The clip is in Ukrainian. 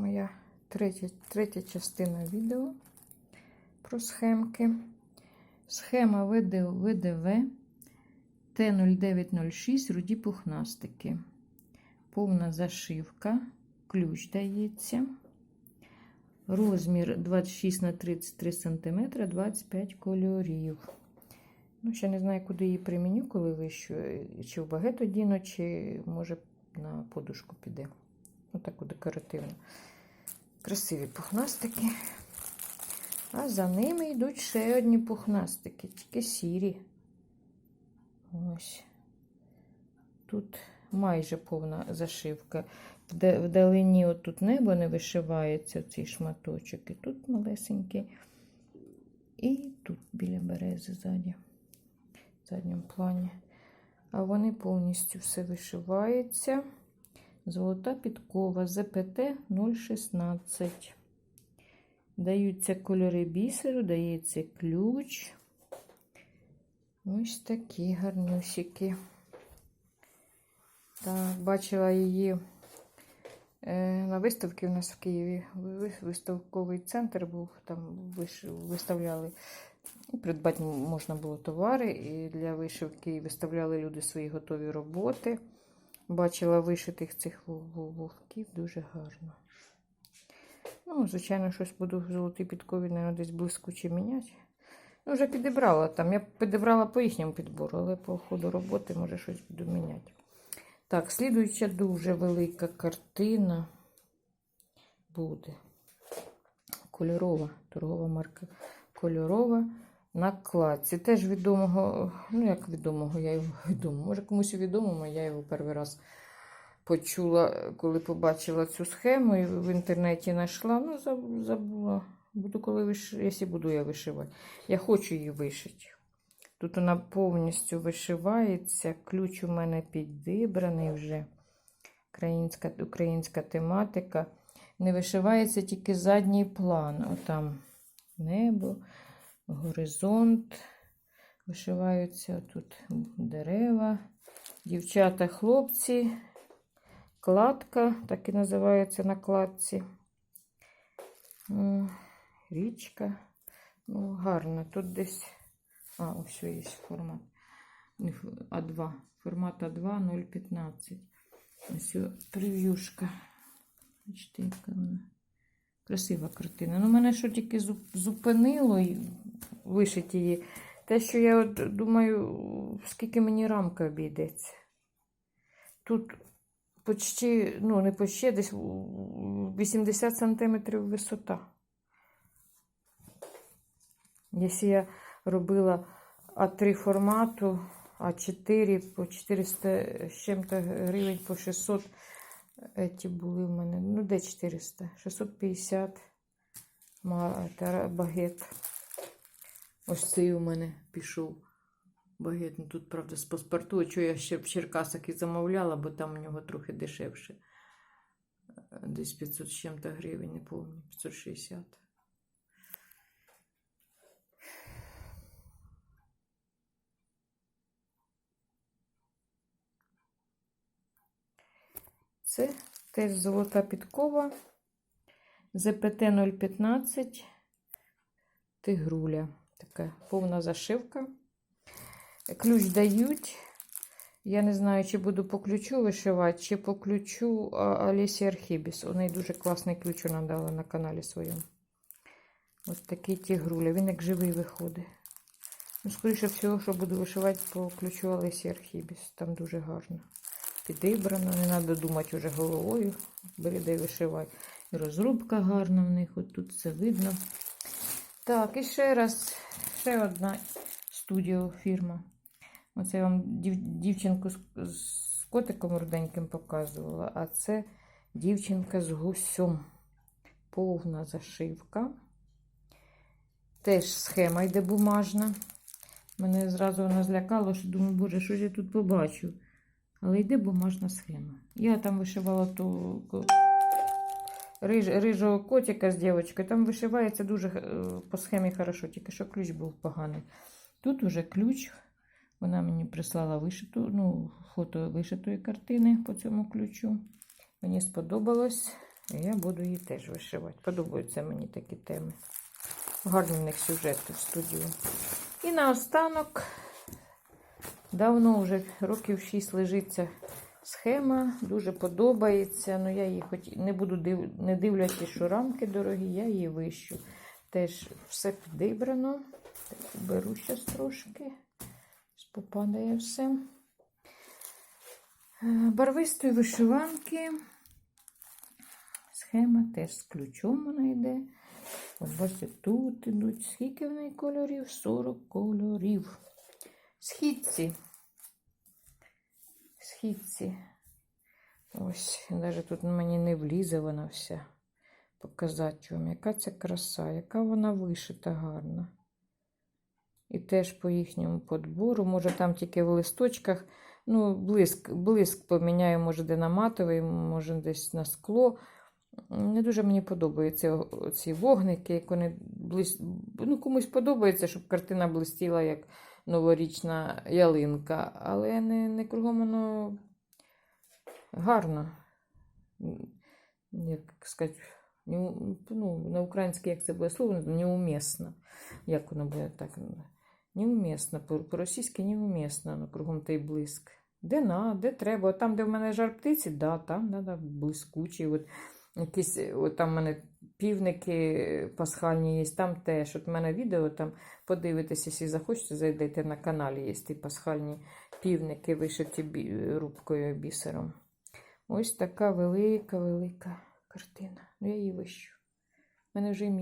моя третя, третя частина відео про схемки. Схема ВДВ Т0906 руді пухнастики. Повна зашивка, ключ дається. Розмір 26 на 33 см, 25 кольорів. Ну, ще не знаю, куди її приміню, коли вищу. Чи в багет одіну, чи може на подушку піде. Отаку декоративну. Красиві пухнастики. А за ними йдуть ще одні пухнастики, тільки сірі. Ось. Тут майже повна зашивка. Вда- Вдалині отут небо не вишивається, цей шматочок. І тут малесенький. І тут біля берези ззаді, в задньому плані. А вони повністю все вишивається. Золота підкова ЗПТ 016. Даються кольори бісеру, дається ключ. Ось такі гарнюсики. Так, бачила її е, на виставці у нас в Києві. Виставковий центр був, там виставляли. І придбати можна було товари, і для вишивки виставляли люди свої готові роботи. Бачила вишитих цих вов- вов- вовків дуже гарно. Ну, звичайно, щось буду в золотій підкові, наверное, десь блискуче міняти. Ну, вже підібрала там. Я підібрала по їхньому підбору, але по ходу роботи, може, щось буду міняти. Так, слідуюча дуже велика картина буде. Кольорова, торгова марка кольорова накладці. Теж відомого, ну як відомого, я його відомо. Може комусь відомому, я його перший раз почула, коли побачила цю схему і в інтернеті знайшла. Ну, забула. Буду, коли виш... якщо буду я вишивати. Я хочу її вишити. Тут вона повністю вишивається. Ключ у мене підібраний вже. Українська, українська тематика. Не вишивається тільки задній план. Отам небо, горизонт. Вишиваються тут дерева, дівчата, хлопці, кладка, так і називається на кладці. Річка. Ну, гарно. Тут десь. А, ось є формат. А2. Формат А2 015. Ось прев'юшка. Бачите, яка вона. Красива картина. Ну, мене що тільки зупинило і вишити її. Те, що я от думаю, скільки мені рамка обійдеться. Тут почти, ну, не почти, десь 80 см висота. Якщо я робила А3 формату, А4 по 400 з чим-то гривень, по 600 Еті були в мене. Ну, де 400? 650 ма- багет. Ось цей у мене пішов багет. Ну, тут, правда, з паспорту, що я ще в Черкасах і замовляла, бо там у нього трохи дешевше. Е, Десь 500 з чим-то гривень, не пам'ятаю, 560. Це теж золота підкова. ЗПТ 015. Тигруля. Така повна зашивка. Ключ дають. Я не знаю, чи буду по ключу вишивати, чи по ключу Олесі Архібіс. У неї дуже класний ключ вона дала на каналі своєму. Ось такий тигруля. Він як живий виходить. Ну, скоріше всього, що буду вишивати по ключу Олесі Архібіс. Там дуже гарно підібрано, не треба думати вже головою. Бери вишивай. І розрубка гарна в них, от тут все видно. Так, і ще раз, ще одна студіофірма. Оце я вам дів, дівчинку з, з котиком руденьким показувала, а це дівчинка з гусем. Повна зашивка. Теж схема йде бумажна. Мене зразу вона злякала, що думаю, боже, що ж я тут побачу. Але йде бумажна схема. Я там вишивала ту риж, рижого котика з дівчинкою. Там вишивається дуже е, по схемі хорошо, тільки що ключ був поганий. Тут уже ключ. Вона мені прислала вишиту, ну, фото вишитої картини по цьому ключу. Мені сподобалось. І я буду її теж вишивати. Подобаються мені такі теми. Гарний в них сюжет в студію. І наостанок, давно вже років 6 лежиться схема, дуже подобається. Ну, я її хоч не буду див... не дивлячись, що рамки дорогі, я її вищу. Теж все підібрано. Беру зараз трошки. Попадає все. Е, Барвистої вишиванки. Схема теж з ключом вона йде. Бачите, тут ідуть. Скільки в неї кольорів? 40 кольорів. Східці. Східці. Ось, навіть тут мені не влізе вона вся. Показати вам, яка це краса, яка вона вишита гарна. І теж по їхньому подбору. Може, там тільки в листочках. Ну, блиск, блиск поміняю, може, де на матовий, може, десь на скло. Не дуже мені подобаються ці вогники, як вони блис... ну, комусь подобається, щоб картина блистіла як новорічна ялинка, але не, не кругом воно гарно. Як сказати, ну, на українській, як це буде слово, неумісно. Як воно буде так? Неумісно. По- По-російськи неумісно, ну, кругом той блиск. Де на, де треба. Там, де в мене жар птиці, да, там треба блискучий. От, якісь, от там в мене півники пасхальні є, там теж. От в мене відео там подивитися, якщо захочете, зайдете на каналі, є ті пасхальні півники, вишиті бі- рубкою бісером. Ось така велика, велика картина. Ну, я її вищу. У мене вже мій.